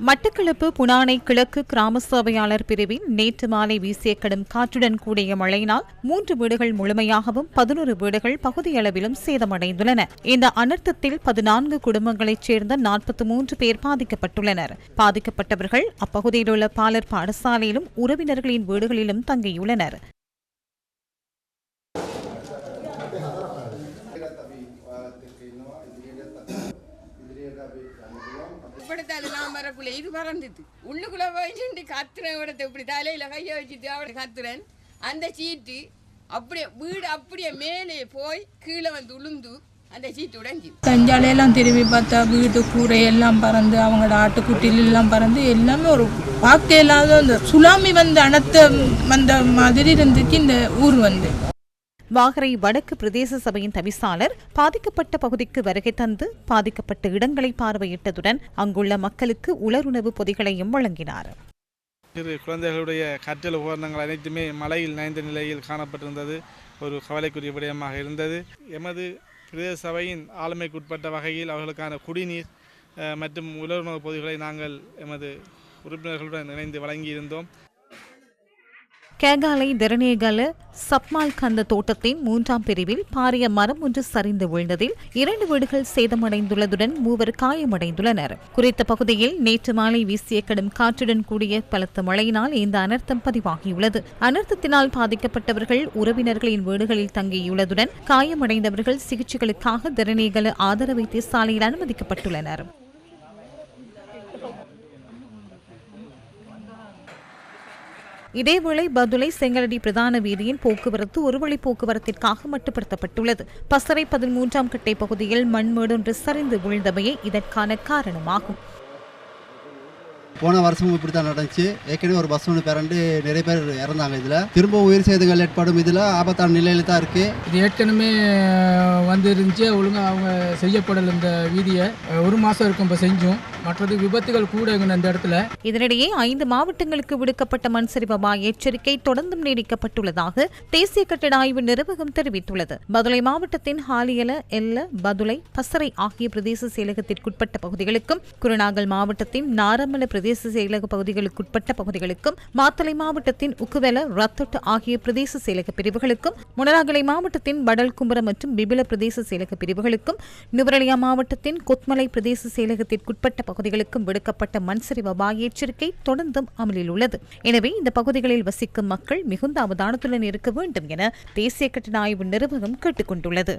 மட்டக்களப்பு புனானை கிழக்கு கிராம சேவையாளர் பிரிவில் நேற்று மாலை வீசிய கடும் காற்றுடன் கூடிய மழையினால் மூன்று வீடுகள் முழுமையாகவும் பதினோரு வீடுகள் பகுதியளவிலும் சேதமடைந்துள்ளன. இந்த அனர்த்தத்தில் பதினான்கு குடும்பங்களைச் சேர்ந்த நாற்பத்தி மூன்று பேர் பாதிக்கப்பட்டுள்ளனர். பாதிக்கப்பட்டவர்கள் அப்பகுதியில் உள்ள பாலர் பாடசாலையிலும் உறவினர்களின் வீடுகளிலும் தங்கியுள்ளனர். இப்படித்தான் வரக்குள்ளே இது பறந்துது. உள்ளுக்குள்ளே போயிட்டு கத்துறேன் இடத்த இப்படி தலையில் கையை வச்சுட்டு அவட கத்துறேன். அந்த சீட்டு அப்படியே வீடு அப்படியே மேலே போய் கீழே வந்து உளுந்து அந்த சீட்டு உடஞ்சி. தஞ்சாலையெல்லாம் திரும்பி பார்த்தா வீட்டு கூரை எல்லாம் பறந்து அவங்களோட ஆட்டுக்குட்டில எல்லாம் பறந்து எல்லாமே ஒரு பார்க்க இல்லாத அந்த சுலாமி வந்து அனத்த வந்த மாதிரி இருந்துச்சு இந்த ஊர் வந்து. வாகரை வடக்கு பிரதேச சபையின் தவிசாளர் பாதிக்கப்பட்ட பகுதிக்கு வருகை தந்து பாதிக்கப்பட்ட இடங்களை பார்வையிட்டதுடன் அங்குள்ள மக்களுக்கு உலருணவு பொதிகளையும் வழங்கினார். சிறு குழந்தைகளுடைய கற்றல் உபகரணங்கள் அனைத்துமே மலையில் நைந்த நிலையில் காணப்பட்டிருந்தது. ஒரு கவலைக்குரிய விடயமாக இருந்தது. எமது பிரதேச சபையின் ஆளுமைக்குட்பட்ட வகையில் அவர்களுக்கான குடிநீர் மற்றும் உலர்ணவு பொதிகளை நாங்கள் எமது உறுப்பினர்களுடன் இணைந்து வழங்கியிருந்தோம். கேகாலை திரணேகல சப்மால் கந்த தோட்டத்தின் மூன்றாம் பிரிவில் பாரிய மரம் ஒன்று சரிந்து விழுந்ததில் இரண்டு வீடுகள் சேதமடைந்துள்ளதுடன் மூவர் காயமடைந்துள்ளனர். குறித்த பகுதியில் நேற்று மாலை வீசிய கடும் காற்றுடன் கூடிய பலத்த மழையினால் இந்த அனர்த்தம் பதிவாகியுள்ளது. அனர்த்தத்தினால் பாதிக்கப்பட்டவர்கள் உறவினர்களின் வீடுகளில் தங்கியுள்ளதுடன் காயமடைந்தவர்கள் சிகிச்சைகளுக்காக திரணேகல ஆதர வைத்தியசாலையில் அனுமதிக்கப்பட்டுள்ளனர். இதேவேளை பதுளை செங்கலடி பிரதான வீதியின் போக்குவரத்து ஒருவழி போக்குவரத்திற்காக மட்டுப்படுத்தப்பட்டுள்ளது. பசறை பதிமூன்றாம் கட்டை பகுதியில் மண்மேடொன்று சரிந்து விழுந்தமையே இதற்கான காரணமாகும். போன வருஷமும் இப்படி தான் நடந்துச்சு. ஏற்கனவே ஒரு பஸ் ஒன்று பிறண்டு நிறைய பேர் இறந்தாங்க இதில். திரும்ப உயிர் சேதங்கள் ஏற்படும் இதில் ஆபத்தான நிலையில தான் இருக்குது இது ஏற்கனவே வந்து இருந்துச்சு ஒழுங்காக அவங்க செய்யப்படலை இந்த வீதியை. ஒரு மாதம் இருக்கும் இப்போ செஞ்சோம். மற்றது விபத்துகள் கூட இந்த இடத்துல. இதனிடையே ஐந்து மாவட்டங்களுக்கு விடுக்கப்பட்ட மண் சரிவு அபாய எச்சரிக்கை தொடர்ந்தும் நீடிக்கப்பட்டுள்ளதாக தேசிய கட்டட ஆய்வு நிர்வாகம் தெரிவித்துள்ளது. பதுளை மாவட்டத்தின் ஹாலியல எல்ல பதுளை பசறை ஆகிய பிரதேச செயலகத்திற்குட்பட்ட பகுதிகளுக்கும் குருநாகல் மாவட்டத்தின் நாரமல பிரதேச செயலக பகுதிகளுக்குட்பட்ட பகுதிகளுக்கும் மாத்தளை மாவட்டத்தின் உக்குவெல ரத்தொட்டு ஆகிய பிரதேச செயலக பிரிவுகளுக்கும் முனராகலை மாவட்டத்தின் வடல் குமர மற்றும் பிபில பிரதேச செயலக பிரிவுகளுக்கும் நுவரலியா மாவட்டத்தின் கொத்மலை பிரதேச செயலகத்திற்குட்பட்ட பகுதிகளுக்கும் விடுக்கப்பட்ட மண் வபாய் அபாய எச்சரிக்கை தொடர்ந்தும் அமலில் உள்ளது. எனவே இந்த பகுதிகளில் வசிக்கும் மக்கள் மிகுந்த அவதானத்துடன் இருக்க வேண்டும் என தேசிய கட்டண ஆய்வு நிறுவனம் கேட்டுக்கொண்டுள்ளது.